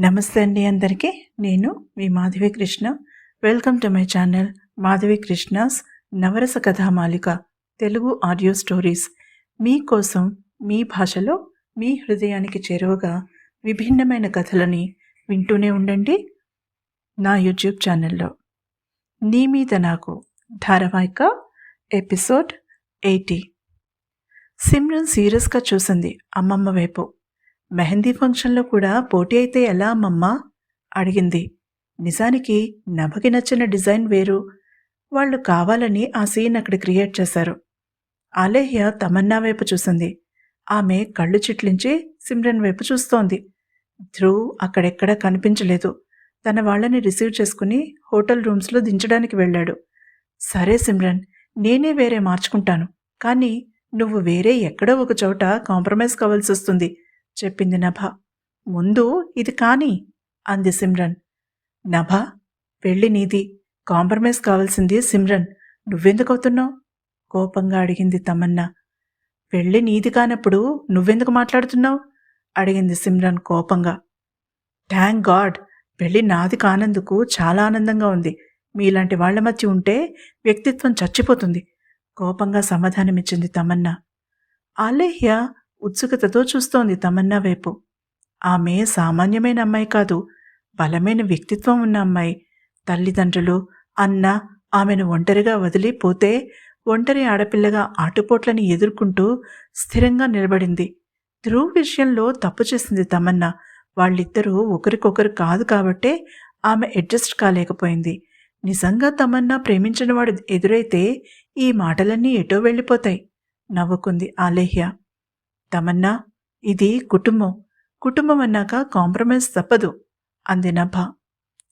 నమస్తే అండి అందరికీ. నేను మీ Madhavi Krishna. Welcome to my channel Madhavi Krishna's Navarasa Kathamalika Telugu audio stories. మీకోసం మీ భాషలో మీ హృదయానికి చేరువగా విభిన్నమైన కథలని వింటూనే ఉండండి నా యూట్యూబ్ ఛానల్లో. నీ మీద నాకు ధారావాహిక ఎపిసోడ్ ఎయిటీ. సిమ్రన్ సీరియస్గా చూసింది అమ్మమ్మ వైపు. మెహందీ ఫంక్షన్లో కూడా పోటీ అయితే ఎలా అమ్మమ్మ? అడిగింది. నిజానికి నభకి నచ్చిన డిజైన్ వేరు. వాళ్ళు కావాలని ఆ సీన్ అక్కడ క్రియేట్ చేశారు. ఆలేహ్య తమన్నా వైపు చూసింది. ఆమె కళ్ళు చిట్లించి సిమ్రన్ వైపు చూస్తోంది. ధ్రువ్ అక్కడెక్కడా కనిపించలేదు. తన వాళ్ళని రిసీవ్ చేసుకుని హోటల్ రూమ్స్లో దించడానికి వెళ్ళాడు. సరే సిమ్రన్ నేనే వేరే మార్చుకుంటాను. కానీ నువ్వు వేరే ఎక్కడో ఒక చోట కాంప్రమైజ్ కావాల్సి వస్తుంది చెప్పింది నభ. ముందు ఇది కాని అంది సిమ్రన్. నభ పెళ్ళి నీది. కాంప్రమైజ్ కావాల్సింది సిమ్రన్. నువ్వెందుకు అవుతున్నావు కోపంగా అడిగింది తమన్నా. పెళ్ళి నీది కానప్పుడు నువ్వెందుకు మాట్లాడుతున్నావు? అడిగింది సిమ్రన్ కోపంగా. Thank God! పెళ్ళి నాది కానందుకు చాలా ఆనందంగా ఉంది. మీలాంటి వాళ్ళ మధ్య ఉంటే వ్యక్తిత్వం చచ్చిపోతుంది. కోపంగా సమాధానమిచ్చింది తమన్నా. ఆలేహ్య ఉత్సుకతతో చూస్తోంది తమన్నా వైపు. ఆమె సామాన్యమైన అమ్మాయి కాదు బలమైన వ్యక్తిత్వం ఉన్న అమ్మాయి. తల్లిదండ్రులు అన్న ఆమెను ఒంటరిగా వదిలిపోతే ఒంటరి ఆడపిల్లగా ఆటుపోట్లని ఎదుర్కొంటూ స్థిరంగా నిలబడింది. ధ్రువ్ విషయంలో తప్పు చేసింది తమన్నా. వాళ్ళిద్దరూ ఒకరికొకరు కాదు కాబట్టే ఆమె అడ్జస్ట్ కాలేకపోయింది. నిజంగా తమన్నా ప్రేమించిన వాడు ఎదురైతే ఈ మాటలన్నీ ఎటో వెళ్ళిపోతాయి. నవ్వుకుంది ఆలేహ్య. తమన్నా ఇది కుటుంబం. కుటుంబం అన్నాక కాంప్రమైజ్ తప్పదు. అంది నభ.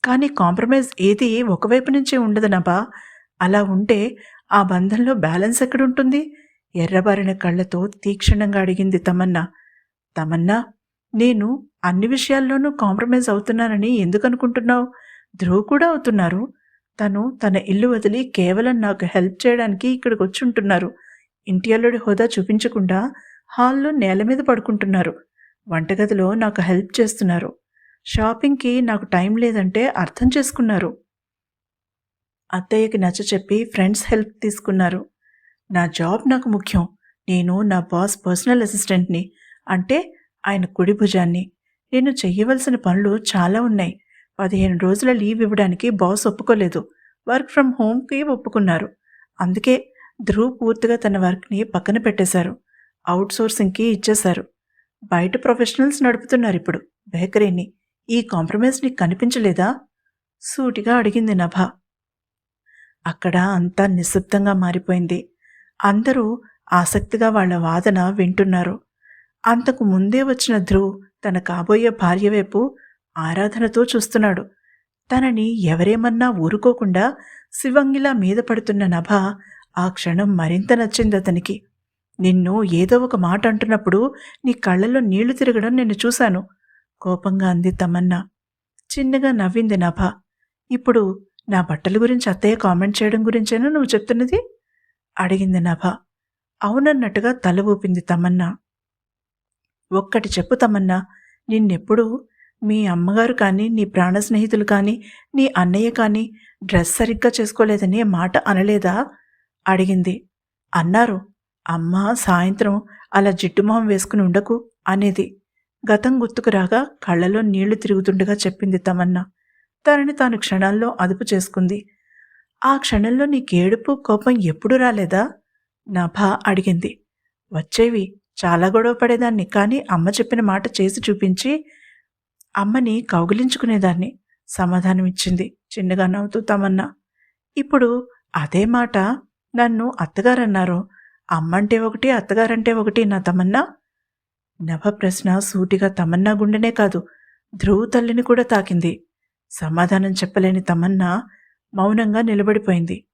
కానీ కాంప్రమైజ్ ఏది ఒకవైపు నుంచే ఉండదు నభ. అలా ఉంటే ఆ బంధంలో బ్యాలెన్స్ ఎక్కడుంటుంది? ఎర్రబారిన కళ్ళతో తీక్షణంగా అడిగింది తమన్నా. తమన్నా నేను అన్ని విషయాల్లోనూ కాంప్రమైజ్ అవుతున్నానని ఎందుకు అనుకుంటున్నావు ధ్రువ్ కూడా అవుతున్నారు. తను తన ఇల్లు వదిలి కేవలం నాకు హెల్ప్ చేయడానికి ఇక్కడికి వచ్చి ఉంటున్నారు ఇంటి అల్లుడి హోదా చూపించకుండా హాల్లో నేల మీద పడుకుంటున్నారు. వంటగదిలో నాకు హెల్ప్ చేస్తున్నారు. షాపింగ్కి నాకు టైం లేదంటే అర్థం చేసుకున్నారు. అత్తయ్యకి నచ్చ చెప్పి ఫ్రెండ్స్ హెల్ప్ తీసుకున్నారు. నా జాబ్ నాకు ముఖ్యం. నేను నా బాస్ పర్సనల్ అసిస్టెంట్ని. అంటే ఆయన కుడి భుజాన్ని. నేను చెయ్యవలసిన పనులు చాలా ఉన్నాయి. పదిహేను రోజుల లీవ్ ఇవ్వడానికి బాస్ ఒప్పుకోలేదు. వర్క్ ఫ్రమ్ హోమ్కి ఒప్పుకున్నారు. అందుకే ధ్రువ్ పూర్తిగా తన వర్క్ని పక్కన పెట్టేశారు. అవుట్సోర్సింగ్కి ఇచ్చేశారు. బయట ప్రొఫెషనల్స్ నడుపుతున్నారు ఇప్పుడు. బేకరీని. ఈ కాంప్రమైజ్ నీకు కనిపించలేదా? సూటిగా అడిగింది నభ. అక్కడ అంతా నిశ్శబ్దంగా మారిపోయింది. అందరూ ఆసక్తిగా వాళ్ళ వాదన వింటున్నారు. అంతకు ముందే వచ్చిన ధ్రువ్ తన కాబోయే భార్య వైపు ఆరాధనతో చూస్తున్నాడు. తనని ఎవరేమన్నా ఊరుకోకుండా శివంగిలా మీద పడుతున్న నభ ఆ క్షణం మరింత నచ్చింది అతనికి. నిన్ను ఏదో ఒక మాట అంటున్నప్పుడు నీ కళ్ళల్లో నీళ్ళు తిరగడం నేను చూశాను. కోపంగా అంది తమన్నా. చిన్నగా నవ్వింది నభ. ఇప్పుడు నా బట్టల గురించి అత్తయ్య కామెంట్ చేయడం గురించేనా నువ్వు చెప్తున్నది? అడిగింది నభ. అవునన్నట్టుగా తల ఊపింది తమన్నా. ఒక్కటి చెప్పు తమన్నా. నిన్నెప్పుడు మీ అమ్మగారు కానీ నీ ప్రాణ స్నేహితులు కానీ నీ అన్నయ్య కానీ డ్రెస్ సరిగ్గా చేసుకోలేదని మాట అనలేదా? అడిగింది. అన్నారు. అమ్మ సాయంత్రం అలా జిట్టుమొహం వేసుకుని ఉండకు అనేది గతం గుర్తుకు రాగా కళ్ళలో నీళ్ళు తిరుగుతుండగా చెప్పింది తమన్నా. తనని తాను క్షణాల్లో అదుపు చేసుకుంది. ఆ క్షణంలో నీకేడుపు కోపం ఎప్పుడు రాలేదా? నభా అడిగింది. వచ్చేవి చాలా గొడవ పడేదాన్ని కానీ అమ్మ చెప్పిన మాట చేసి చూపించి అమ్మని కౌగిలించుకునేదాన్ని సమాధానమిచ్చింది చిన్నగా నవ్వుతూ తమన్నా. ఇప్పుడు అదే మాట నన్ను అత్తగారన్నారు అమ్మంటే ఒకటి అత్తగారంటే ఒకటి నా తమన్నా? నవప్రశ్న సూటిగా తమన్నా గుండెనే కాదు ధ్రువు తల్లిని కూడా తాకింది. సమాధానం చెప్పలేని తమన్నా మౌనంగా నిలబడిపోయింది.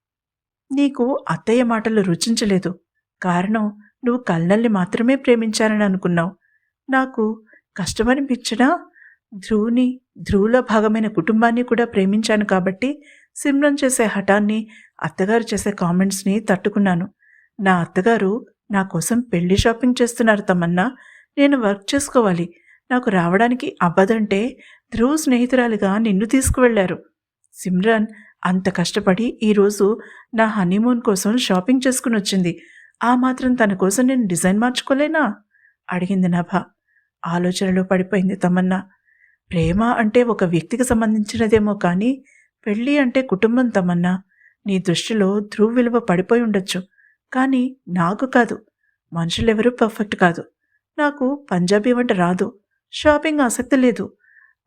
నీకు అత్తయ్య మాటలు రుచించలేదు. కారణం నువ్వు కల్నల్ని మాత్రమే ప్రేమించానని అనుకున్నావు. నాకు కష్టమనిపించినా ధ్రువుని ధ్రువులో భాగమైన కుటుంబాన్ని కూడా ప్రేమించాను కాబట్టి సిమ్రన్ చేసే హఠాన్ని అత్తగారు చేసే కామెంట్స్ని తట్టుకున్నాను. నా అత్తగారు నా కోసం పెళ్ళి షాపింగ్ చేస్తున్నారు తమన్నా. నేను వర్క్ చేసుకోవాలి. నాకు రావడానికి అవ్వదంటే ధ్రువ్ స్నేహితురాలిగా నిన్ను తీసుకువెళ్ళారు. సిమ్రాన్ అంత కష్టపడి ఈరోజు నా హనీమూన్ కోసం షాపింగ్ చేసుకుని వచ్చింది. ఆ మాత్రం తన కోసం నేను డిజైన్ మార్చుకోలేనా? అడిగింది నభ. ఆలోచనలో పడిపోయింది తమన్నా. ప్రేమ అంటే ఒక వ్యక్తికి సంబంధించినదేమో కానీ పెళ్ళి అంటే కుటుంబం తమన్నా. నీ దృష్టిలో ధ్రువ్ విలువ పడిపోయి ఉండొచ్చు. కానీ నాకు కాదు. మనుషులెవరూ పర్ఫెక్ట్ కాదు. నాకు పంజాబీ వంట రాదు. షాపింగ్ ఆసక్తి లేదు.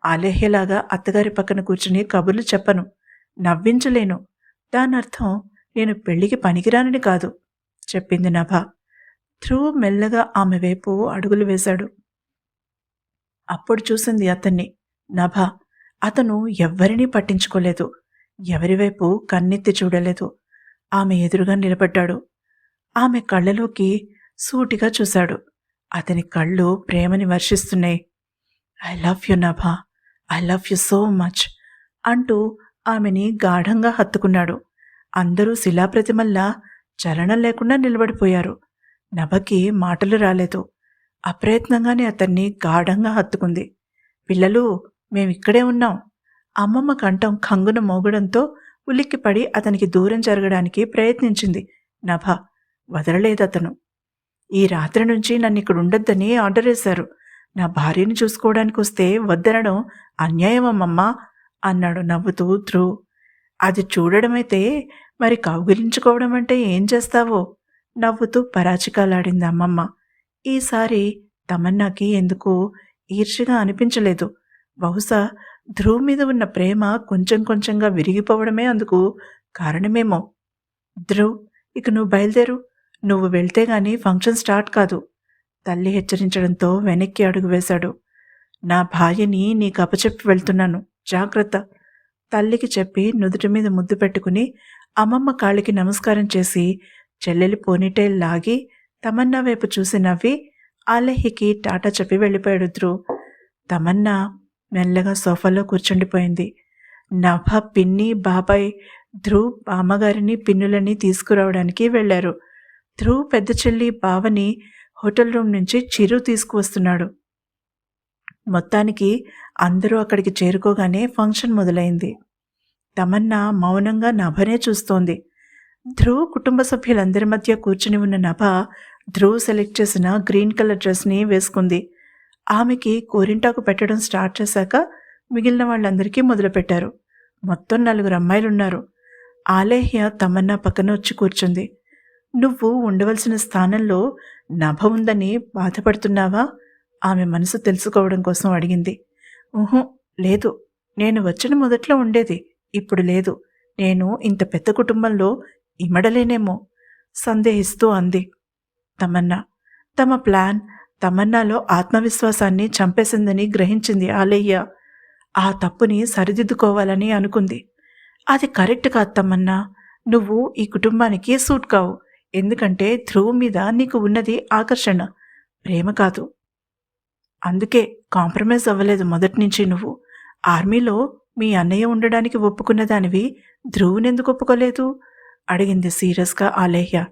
ఆలేహ్యలాగా అత్తగారి పక్కన కూర్చుని కబుర్లు చెప్పను. నవ్వించలేను. దాని అర్థం నేను పెళ్ళికి పనికిరానని కాదు చెప్పింది నభ. ధ్రువ్ మెల్లగా ఆమె వైపు అడుగులు వేశాడు. అప్పుడు చూసింది అతన్ని. నభ అతను ఎవ్వరినీ పట్టించుకోలేదు. ఎవరివైపు కన్నెత్తి చూడలేదు. ఆమె ఎదురుగా నిలబడ్డాడు. ఆమె కళ్ళలోకి సూటిగా చూశాడు. అతని కళ్ళు ప్రేమని వర్షిస్తున్నాయి. I love you Nabha. I love you so much అంటూ ఆమెని గాఢంగా హత్తుకున్నాడు. అందరూ శిలాప్రతిమల్లా చలనం లేకుండా నిలబడిపోయారు. నభకి మాటలు రాలేదు. అప్రయత్నంగానే అతన్ని గాఢంగా హత్తుకుంది. పిల్లలు మేమిక్కడే ఉన్నాం. అమ్మమ్మ కంఠం కంగున మోగడంతో ఉలిక్కిపడి అతనికి దూరం జరగడానికి ప్రయత్నించింది నభ. వదలలేదతను ఈ రాత్రి నుంచి నన్ను ఇక్కడ ఉండొద్దని ఆర్డర్ వేశారు. నా భార్యను చూసుకోవడానికి వస్తే వద్దనడం అన్యాయమమ్మమ్మా అన్నాడు నవ్వుతూ ధ్రువ్. అది చూడడమైతే మరి కౌగిలించుకోవడం అంటే ఏం చేస్తావో? నవ్వుతూ పరాచికాలాడింది అమ్మమ్మ. ఈసారి తమన్నాకి ఎందుకు ఈర్ష్యగా అనిపించలేదు. బహుశా ధ్రువ్ మీద ఉన్న ప్రేమ కొంచెం కొంచెంగా విరిగిపోవడమే అందుకు కారణమేమో. ధ్రువ్ ఇక నువ్వు బయలుదేరు. నువ్వు వెళ్తే గాని ఫంక్షన్ స్టార్ట్ కాదు. తల్లి హెచ్చరించడంతో వెనక్కి అడుగు వేశాడు. నా భార్యని నీకు అపచెప్పి వెళ్తున్నాను. జాగ్రత్త. తల్లికి చెప్పి నుదుటి మీద ముద్దు పెట్టుకుని అమ్మమ్మ కాళ్ళకి నమస్కారం చేసి చెల్లెలి పోనీటైల్ లాగి తమన్నా వైపు చూసి నవ్వి ఆలహికి టాటా చెప్పి వెళ్ళిపోయాడు ధ్రువ్ తమన్నా మెల్లగా సోఫాలో కూర్చుండిపోయింది. నభ పిన్ని బాబాయ్ ధ్రువ్ బామ్మగారిని పిన్నులని తీసుకురావడానికి వెళ్ళారు ధ్రువ్ పెద్ద చెల్లి బావని హోటల్ రూమ్ నుంచి చిరు తీసుకువస్తున్నాడు. మొత్తానికి అందరూ అక్కడికి చేరుకోగానే ఫంక్షన్ మొదలైంది. తమన్నా మౌనంగా నభనే చూస్తోంది. ధ్రువ్ కుటుంబ సభ్యులందరి మధ్య కూర్చుని ఉన్న నభ ధ్రువ్ సెలెక్ట్ చేసిన గ్రీన్ కలర్ డ్రెస్ని వేసుకుంది. ఆమెకి కోరింటాకు పెట్టడం స్టార్ట్ చేశాక మిగిలిన వాళ్ళందరికీ మొదలుపెట్టారు. మొత్తం నలుగురు అమ్మాయిలున్నారు. ఆలేహ్య తమన్నా పక్కన వచ్చి కూర్చుంది. నువ్వు ఉండవలసిన స్థానంలో నభ ఉందని బాధపడుతున్నావా? ఆమె మనసు తెలుసుకోవడం కోసం అడిగింది. ఊహు లేదు. నేను వచ్చిన మొదట్లో ఉండేది. ఇప్పుడు లేదు. నేను ఇంత పెద్ద కుటుంబంలో ఇమడలేనేమో సందేహిస్తూ అంది తమన్నా. తమ ప్లాన్ తమన్నాలో ఆత్మవిశ్వాసాన్ని చంపేసిందని గ్రహించింది ఆలయ్య. ఆ తప్పుని సరిదిద్దుకోవాలని అనుకుంది. అది కరెక్ట్ కాదు తమన్నా. నువ్వు ఈ కుటుంబానికి సూట్ కావు. ఎందుకంటే ధ్రువ్ మీద నీకు ఉన్నది ఆకర్షణ. ప్రేమ కాదు. అందుకే కాంప్రమైజ్ అవ్వలేదు మొదటి నుంచి నువ్వు. ఆర్మీలో మీ అన్నయ్య ఉండడానికి ఒప్పుకున్న దానివి ధ్రువునెందుకు ఒప్పుకోలేదు? అడిగింది సీరియస్గా ఆలేహ్య.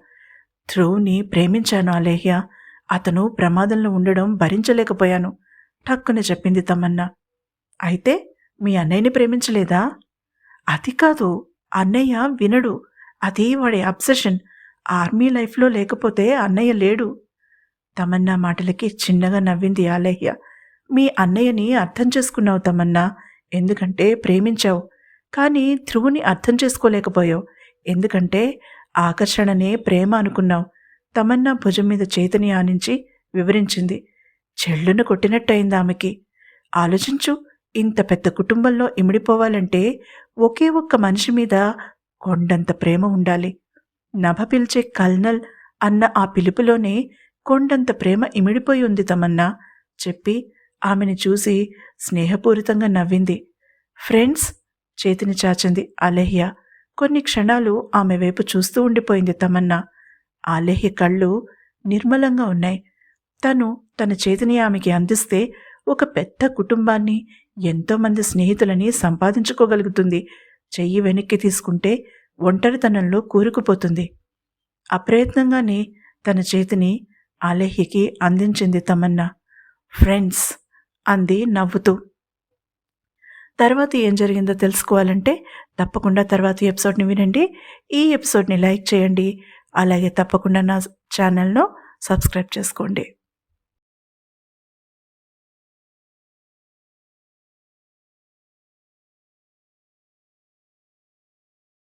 ధ్రువుని ప్రేమించాను ఆలేహ్య. అతను ప్రమాదంలో ఉండడం భరించలేకపోయాను. టక్కున చెప్పింది తమన్నా. అయితే మీ అన్నయ్యని ప్రేమించలేదా? అది కాదు అన్నయ్య వినడు. అది వాడి అబ్సెషన్. ఆర్మీ లైఫ్లో లేకపోతే అన్నయ్య లేడు. తమన్నా మాటలకి చిన్నగా నవ్వింది ఆలయ్య. మీ అన్నయ్యని అర్థం చేసుకున్నావు తమన్నా. ఎందుకంటే ప్రేమించావు. కానీ ధ్రువుని అర్థం చేసుకోలేకపోయావు. ఎందుకంటే ఆకర్షణనే ప్రేమ అనుకున్నావు. తమన్నా భుజం మీద చేతిని ఆనించి వివరించింది. చెళ్ళును కొట్టినట్టయింది ఆమెకి. ఆలోచించు ఇంత పెద్ద కుటుంబంలో ఇమిడిపోవాలంటే ఒకే ఒక్క మనిషి మీద కొండంత ప్రేమ ఉండాలి. నభ పిలిచే కల్నల్ అన్న ఆ పిలుపులోనే కొండంత ప్రేమ ఇమిడిపోయి ఉంది తమన్నా చెప్పి ఆమెని చూసి స్నేహపూరితంగా నవ్వింది. ఫ్రెండ్స్! చేతిని చాచింది అలహ్య. కొన్ని క్షణాలు ఆమె వైపు చూస్తూ ఉండిపోయింది తమన్నా. ఆలేహ్య కళ్ళు నిర్మలంగా ఉన్నాయి. తను తన చేతిని ఆమెకి అందిస్తే ఒక పెద్ద కుటుంబాన్ని ఎంతోమంది స్నేహితులని సంపాదించుకోగలుగుతుంది. చెయ్యి వెనక్కి తీసుకుంటే ఒంటరితనంలో కూరుకుపోతుంది. అప్రయత్నంగానే తన చేతిని ఆలేహ్యకి అందించింది తమన్నా. ఫ్రెండ్స్ అంది నవ్వుతూ. తర్వాత ఏం జరిగిందో తెలుసుకోవాలంటే తప్పకుండా తర్వాత ఎపిసోడ్ని వినండి. ఈ ఎపిసోడ్ని లైక్ చేయండి. అలాగే తప్పకుండా నా ఛానల్ను సబ్స్క్రైబ్ చేసుకోండి.